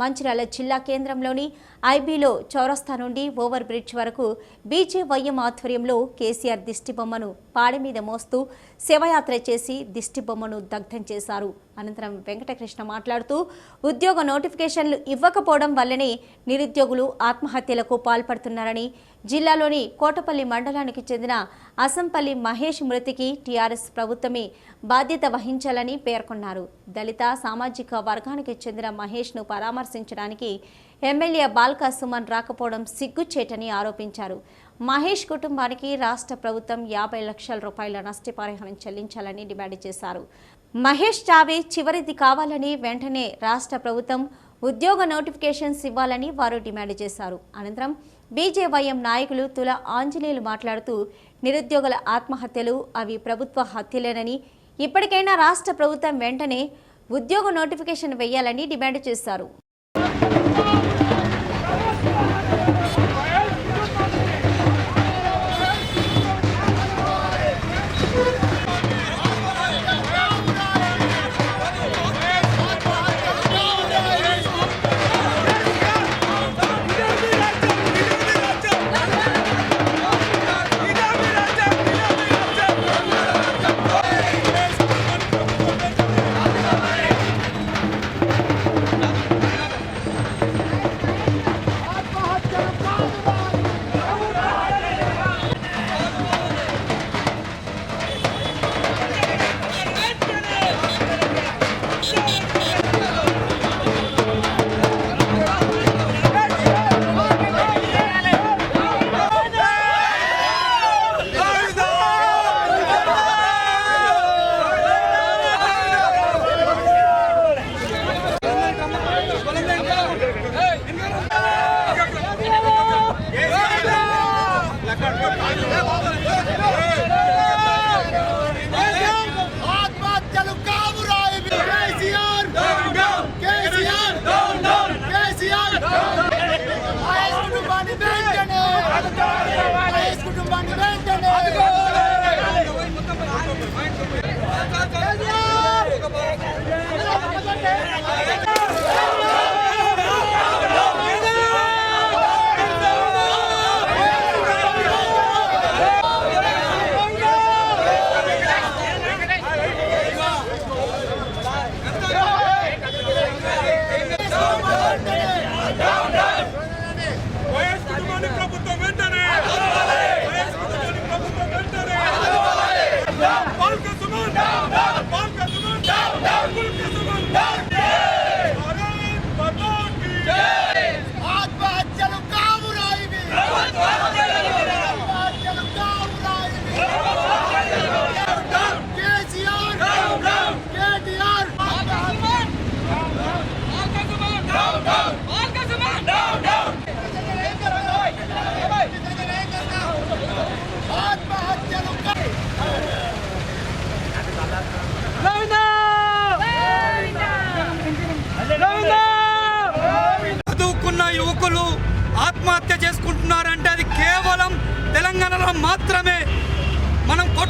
మంచిర్యాల జిల్లా కేంద్రంలోని ఐబీలో చౌరస్తా నుండి ఓవర్ బ్రిడ్జ్ వరకు బీజేవైఎం ఆధ్వర్యంలో కేసీఆర్ దిష్టిబొమ్మను పాడి మీద మోస్తూ శివయాత్ర చేసి దిష్టిబొమ్మను దగ్ధం చేశారు. అనంతరం వెంకటకృష్ణ మాట్లాడుతూ ఉద్యోగ నోటిఫికేషన్లు ఇవ్వకపోవడం వల్లనే నిరుద్యోగులు ఆత్మహత్యలకు పాల్పడుతున్నారని జిల్లాలోని కోటపల్లి మండలానికి చెందిన అసంపల్లి మహేష్ మృతికి టీఆర్ఎస్ ప్రభుత్వమే బాధ్యత వహించాలని పేర్కొన్నారు. దళిత సామాజిక వర్గానికి చెందిన మహేష్ను పరామర్శించడానికి ఎమ్మెల్యే బాల్కా సుమన్ రాకపోవడం సిగ్గుచేటని ఆరోపించారు. మహేష్ కుటుంబానికి రాష్ట్ర ప్రభుత్వం యాభై లక్షల రూపాయల నష్టపరిహారం చెల్లించాలని డిమాండ్ చేశారు. మహేష్ చావే చివరిది కావాలని వెంటనే రాష్ట్ర ప్రభుత్వం ఉద్యోగ నోటిఫికేషన్స్ ఇవ్వాలని వారు డిమాండ్ చేశారు. అనంతరం బీజేవైఎం నాయకులు తుల ఆంజనేయులు మాట్లాడుతూ నిరుద్యోగుల ఆత్మహత్యలు అవి ప్రభుత్వ హత్యలేనని ఇప్పటికైనా రాష్ట్ర ప్రభుత్వం వెంటనే ఉద్యోగ నోటిఫికేషన్ వేయాలని డిమాండ్ చేశారు.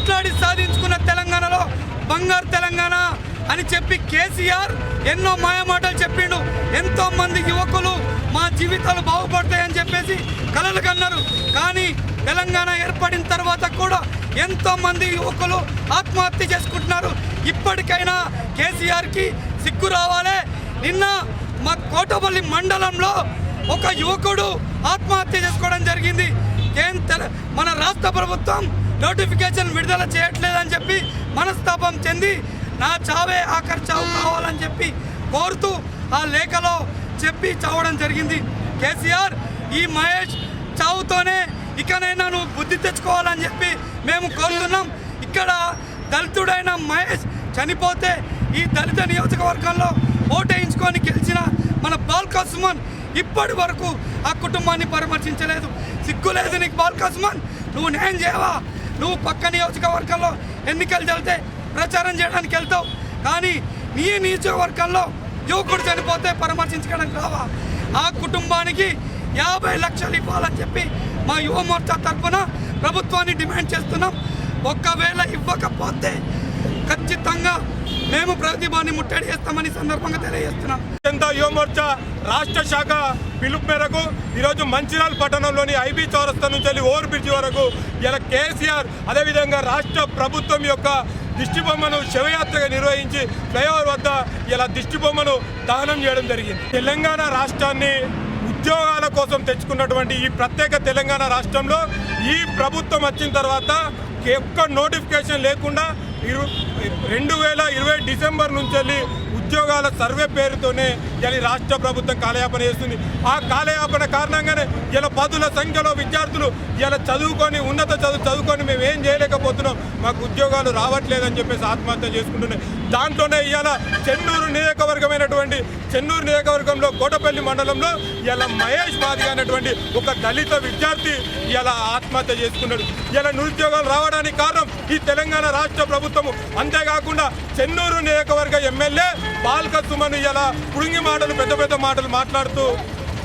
కొట్లాడి సాధించుకున్న తెలంగాణలో బంగారు తెలంగాణ అని చెప్పి కేసీఆర్ ఎన్నో మాయమాటలు చెప్పిండు. ఎంతో మంది యువకులు మా జీవితాలు బాగుపడతాయని చెప్పేసి కలలు కన్నారు. కానీ తెలంగాణ ఏర్పడిన తర్వాత కూడా ఎంతో మంది యువకులు ఆత్మహత్య చేసుకుంటున్నారు. ఇప్పటికైనా కేసీఆర్కి సిగ్గు రావాలే. నిన్న మా కోటపల్లి మండలంలో ఒక యువకుడు ఆత్మహత్య చేసుకోవడం జరిగింది. ఏం తెల మన రాష్ట్ర ప్రభుత్వం నోటిఫికేషన్ విడుదల చేయట్లేదని చెప్పి మనస్తాపం చెంది నా చావే ఆఖరి చావు కావాలని చెప్పి కోరుతూ ఆ లేఖలో చెప్పి చావడం జరిగింది. కేసీఆర్ ఈ మహేష్ చావుతోనే ఇకనైనా నువ్వు బుద్ధి తెచ్చుకోవాలని చెప్పి మేము కోరుతున్నాం. ఇక్కడ దళితుడైన మహేష్ చనిపోతే ఈ దళిత నియోజకవర్గంలో ఓటేయించుకొని గెలిచిన మన బాల్కా సుమన్ ఇప్పటి వరకు ఆ కుటుంబాన్ని పరామర్శించలేదు. సిగ్గు లేదు నీకు బాల్కా సుమన్ నువ్వు న్యాయం చేయవా? నువ్వు పక్క నియోజకవర్గంలో ఎన్నికలు జరిగితే ప్రచారం చేయడానికి వెళ్తావు. కానీ నీ నియోజకవర్గంలో యువకుడు చనిపోతే పరామర్శించడానికి రావా? ఆ కుటుంబానికి యాభై లక్షలు ఇవ్వాలని చెప్పి మా యువ మోర్చా తరఫున ప్రభుత్వాన్ని డిమాండ్ చేస్తున్నాం. ఒక్కవేళ ఇవ్వకపోతే ఖచ్చితంగా మేము ప్రతిభాన్ని ముట్టడి చేస్తామని సందర్భంగా తెలియజేస్తున్నాం. జనతా యువమోర్చా రాష్ట్ర శాఖ పిలుపు మేరకు ఈరోజు మంచిర్యాల పట్టణంలోని ఐబీ చౌరస్తా నుంచి వెళ్ళి ఓవర్ బ్రిడ్జి వరకు ఇలా కేసీఆర్ అదేవిధంగా రాష్ట్ర ప్రభుత్వం యొక్క దిష్టి బొమ్మను నిర్వహించి ఫ్లైఓవర్ వద్ద ఇలా దిష్టి బొమ్మను దహనం చేయడం జరిగింది. తెలంగాణ రాష్ట్రాన్ని ఉద్యోగాల కోసం తెచ్చుకున్నటువంటి ఈ ప్రత్యేక తెలంగాణ రాష్ట్రంలో ఈ ప్రభుత్వం వచ్చిన తర్వాత ఒక్క నోటిఫికేషన్ లేకుండా ఇరు రెండు వేల ఇరవై డిసెంబర్ నుంచి వెళ్ళి ఉద్యోగాల సర్వే పేరుతోనే ఇలా రాష్ట్ర ప్రభుత్వం కాలయాపన చేస్తుంది. ఆ కాలయాపన కారణంగానే ఇలా పదుల సంఖ్యలో విద్యార్థులు ఇలా చదువుకొని ఉన్నత చదువు చదువుకొని మేము ఏం చేయలేకపోతున్నాం. మాకు ఉద్యోగాలు రావట్లేదని చెప్పేసి ఆత్మహత్య చేసుకుంటున్నాయి. దాంట్లోనే ఇవాళ చెన్నూరు నియోజకవర్గమైనటువంటి చెన్నూరు నియోజకవర్గంలో కోటపల్లి మండలంలో ఇలా మహేష్ మాదిగా అనేటువంటి ఒక దళిత విద్యార్థి ఇలా ఆత్మహత్య చేసుకున్నాడు. ఇలా నిరుద్యోగాలు రావడానికి కారణం ఈ తెలంగాణ రాష్ట్ర ప్రభుత్వము. అంతేకాకుండా చెన్నూరు నియోజకవర్గ ఎమ్మెల్యే బాల్క సుమన్ ఇలా పుడింగి మాటలు పెద్ద పెద్ద మాటలు మాట్లాడుతూ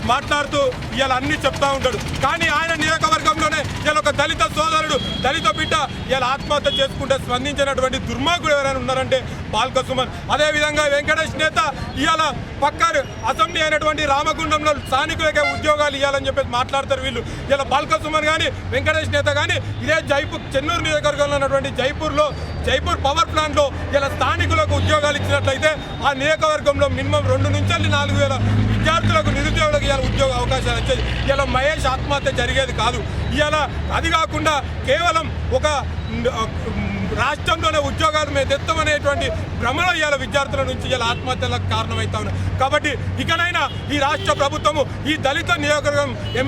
మాట్లాడుతూ ఇలా అన్ని చెప్తా ఉంటాడు. కానీ ఆయన నియోజకవర్గంలోనే ఇలా ఒక దళిత సోదరుడు దళిత బిడ్డ ఇలా ఆత్మహత్య చేసుకుంటే స్పందించినటువంటి దుర్మార్గుడు ఎవరైనా ఉన్నారంటే బాల్క సుమన్. అదేవిధంగా వెంకటేష్ నేత ఇవాళ పక్కారు అసెంబ్లీ అయినటువంటి రామగుండంలో స్థానికులకే ఉద్యోగాలు ఇవ్వాలని చెప్పేసి మాట్లాడతారు వీళ్ళు. ఇలా బాల్క సుమన్ కానీ వెంకటేష్ నేత కానీ ఇదే జైపూర్ చెన్నూరు నియోజకవర్గంలో ఉన్నటువంటి జైపూర్లో జైపూర్ పవర్ ప్లాంట్లో ఇలా స్థానికులకు ఉద్యోగాలు ఇచ్చినట్లయితే ఆ నియోజకవర్గంలో మినిమం రెండు నుంచి నాలుగు వేల విద్యార్థులకు నిరుద్యోగులకు ఇలా ఉద్యోగ అవకాశాలు వచ్చేది. ఇలా మహేష్ ఆత్మహత్య జరిగేది కాదు. ఇలా అది కాకుండా కేవలం ఒక రాష్ట్రంలోనే ఉద్యోగాలు మేము తెస్తామనేటువంటి భ్రమలో ఇవాళ విద్యార్థుల నుంచి ఇలా ఆత్మహత్యలకు కారణమవుతా ఉన్నాయి కాబట్టి ఇకనైనా ఈ రాష్ట్ర ప్రభుత్వము ఈ దళిత నియోజకవర్గం ఎమ్మె